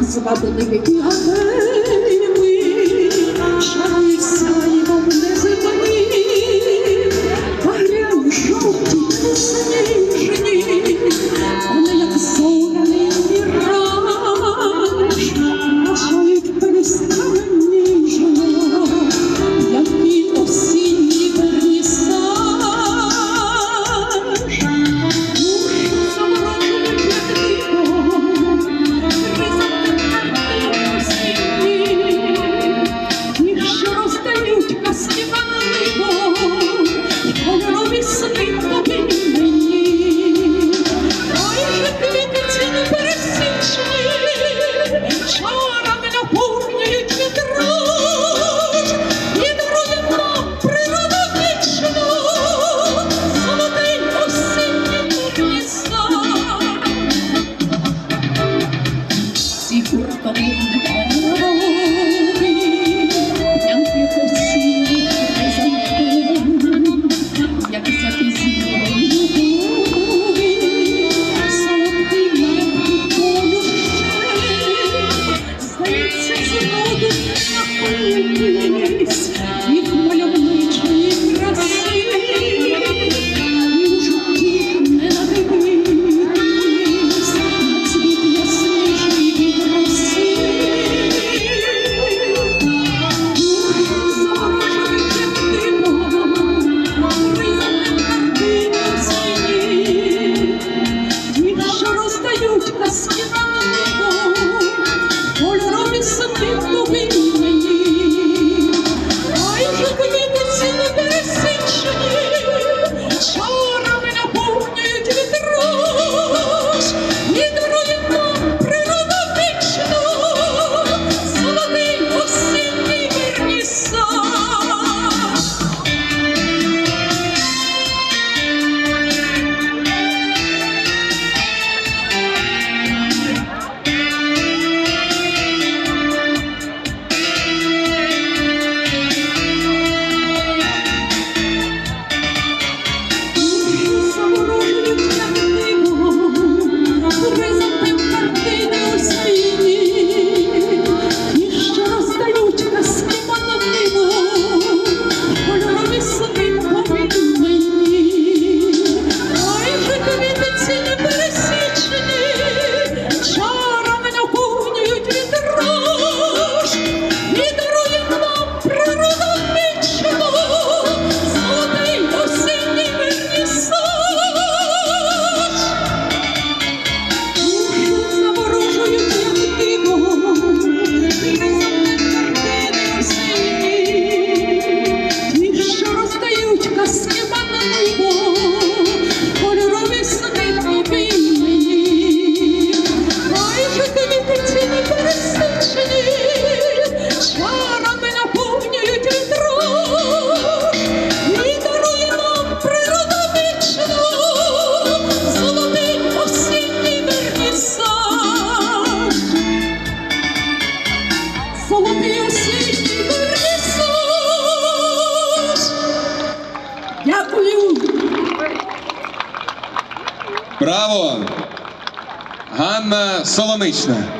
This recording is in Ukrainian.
It's about to make me hungry. Браво! Ганна Солонична.